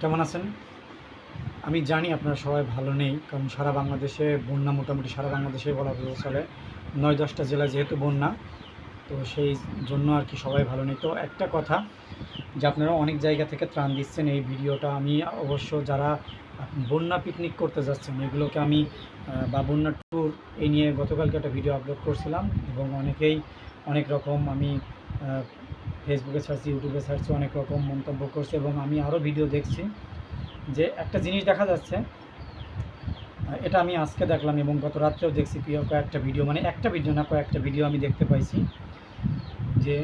কেমন আছেন? আমি জানি আপনারা সবাই ভালো নেই, কারণ সারা বাংলাদেশে বন্যা মোটামুটি সারা বাংলাদেশে বলা চলে। নয় দশটা জেলা যেহেতু বন্যা, তো সেই জন্য আর কি সবাই ভালো নেই। তো একটা কথা যে আপনারা অনেক জায়গা থেকে ত্রাণ দিচ্ছেন এই ভিডিওটা। আমি অবশ্য যারা বন্যা পিকনিক করতে যাচ্ছেন। এগুলোকে আমি বা বন্যা ট্যুর এই নিয়ে গতকালকে একটা ভিডিও আপলোড করছিলাম এবং অনেকেই অনেক রকম আমি ফেসবুকে ছাড়ছি ইউটিউবে ছাড়ছি অনেক রকম মন্তব্য করছে এবং আমি আরও ভিডিও দেখছি যে একটা জিনিস দেখা যাচ্ছে এটা আমি আজকে দেখলাম এবং গত রাত্রেও দেখছি প্রিয় কয়েকটা ভিডিও মানে একটা ভিডিও না, কয়েকটা ভিডিও আমি দেখতে পাইছি যে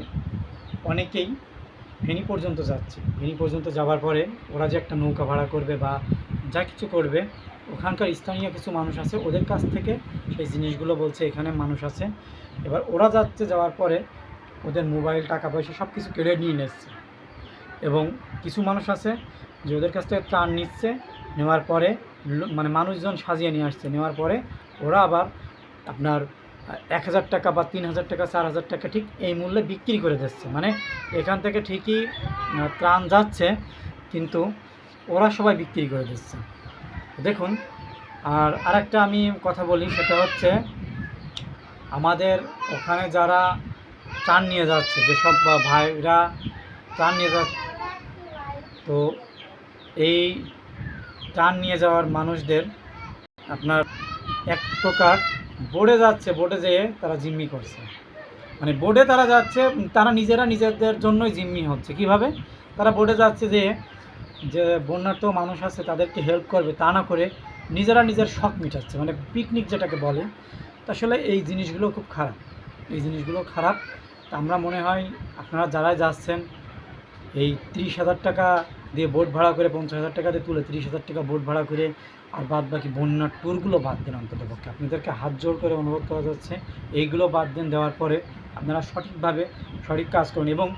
অনেকেই ফেনি পর্যন্ত যাচ্ছে। ফেনি পর্যন্ত যাওয়ার পরে ওরা যে একটা নৌকা ভাড়া করবে বা যা কিছু করবে, ওখানকার স্থানীয় কিছু মানুষ আছে, ওদের কাছ থেকে সেই জিনিসগুলো বলছে, এখানে মানুষ আছে। এবার ওরা যাচ্ছে, যাওয়ার পরে ওদের মোবাইল, টাকা পয়সা সব কিছু কেড়ে নিয়ে নিচ্ছে। এবং কিছু মানুষ আছে যে ওদের কাছ থেকে ত্রাণ নিচ্ছে, নেওয়ার পরে মানে মানুষজন সাজিয়ে নিয়ে আসছে। নেওয়ার পরে ওরা আবার আপনার এক হাজার টাকা বা তিন হাজার টাকা, চার হাজার টাকা ঠিক এই মূল্যে বিক্রি করে দিচ্ছে। মানে এখান থেকে ঠিকই ত্রাণ যাচ্ছে, কিন্তু ওরা সবাই বিক্রি করে দিচ্ছে। দেখুন, আর আরেকটা আমি কথা বলি, সেটা হচ্ছে আমাদের ওখানে যারা ত্রাণ নিয়ে যাচ্ছে যেসব ভাইরা ত্রাণ নিয়ে যাচ্ছে, তো এই ত্রাণ নিয়ে যাওয়ার মানুষদের আপনার এক প্রকার বোর্ডে যাচ্ছে, বোর্ডে যেয়ে তারা জিম্মি করছে। মানে বোর্ডে তারা যাচ্ছে, তারা নিজেরা নিজেদের জন্যই জিম্মি হচ্ছে। কীভাবে? তারা বোর্ডে যাচ্ছে যে যে বন্যার্থ মানুষ আছে, তাদেরকে হেল্প করবে তা না করে নিজেরা নিজের শখ মিটাচ্ছে। মানে পিকনিক যেটাকে বলে, তা আসলে এই জিনিসগুলো খুব খারাপ। এই জিনিসগুলো খারাপ। তা আমরা মনে হয় আপনারা যারাই যাচ্ছেন, এই তিরিশ হাজার টাকা দিয়ে বোট ভাড়া করে, পঞ্চাশ হাজার টাকা দিয়ে তুলে তিরিশ হাজার টাকা বোট ভাড়া করে আর বাদ বাকি বন্যার ট্যুরগুলো বাদ দেন অন্তত পক্ষে। আপনাদেরকে হাত জোর করে অনুরোধ করা যাচ্ছে, এইগুলো বাদ দেন, দেওয়ার পরে আপনারা সঠিকভাবে সঠিক কাজ করুন। এবং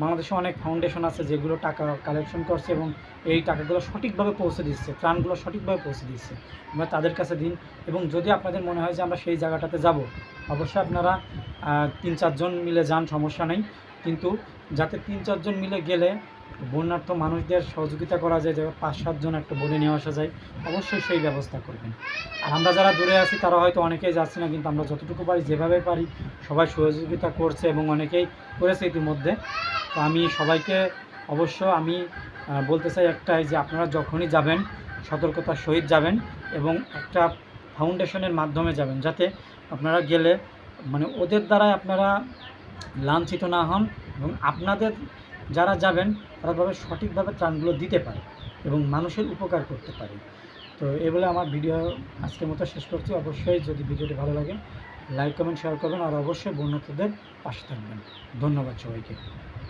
বাংলাদেশে অনেক ফাউন্ডেশন আছে যেগুলো টাকা কালেকশন করছে এবং এই টাকাগুলো সঠিকভাবে পৌঁছে দিচ্ছে, ত্রাণগুলো সঠিকভাবে পৌঁছে দিচ্ছে। আমরা তাদের কাছে দিন এবং যদি আপনাদের মনে হয় যে আমরা সেই জায়গাটাতে যাব, অবশ্যই আপনারা তিন চারজন মিলে যান, সমস্যা নেই। কিন্তু যাতে তিন চারজন মিলে গেলে বন্যার্থ মানুষদের সহযোগিতা করা যায় যাতে পাঁচ সাতজন একটা বলে নিয়ে আসা যায়, অবশ্যই সেই ব্যবস্থা করবেন। আর আমরা যারা দূরে আছি, তারা হয়তো অনেকেই যাচ্ছে না, কিন্তু আমরা যতটুকু পারি, যেভাবে পারি, সবাই সহযোগিতা করছে এবং অনেকেই করেছে ইতিমধ্যে। তো আমি সবাইকে অবশ্য আমি বলতে চাই একটাই যে আপনারা যখনই যাবেন, সতর্কতার সহিত যাবেন এবং একটা ফাউন্ডেশনের মাধ্যমে যাবেন, যাতে আপনারা গেলে মানে ওদের দ্বারাই আপনারা লাঞ্ছিত না হন এবং আপনাদের যারা যাবেন, তারা ভাবে সঠিকভাবে ত্রাণগুলো দিতে পারে এবং মানুষের উপকার করতে পারে। তো এই বলে আমার ভিডিও আজকের মতো শেষ করছি। অবশ্যই যদি ভিডিওটি ভালো লাগে, লাইক, কমেন্ট শেয়ার করবেন। আর অবশ্যই বন্যতদের পাশে থাকবেন। ধন্যবাদ সবাইকে।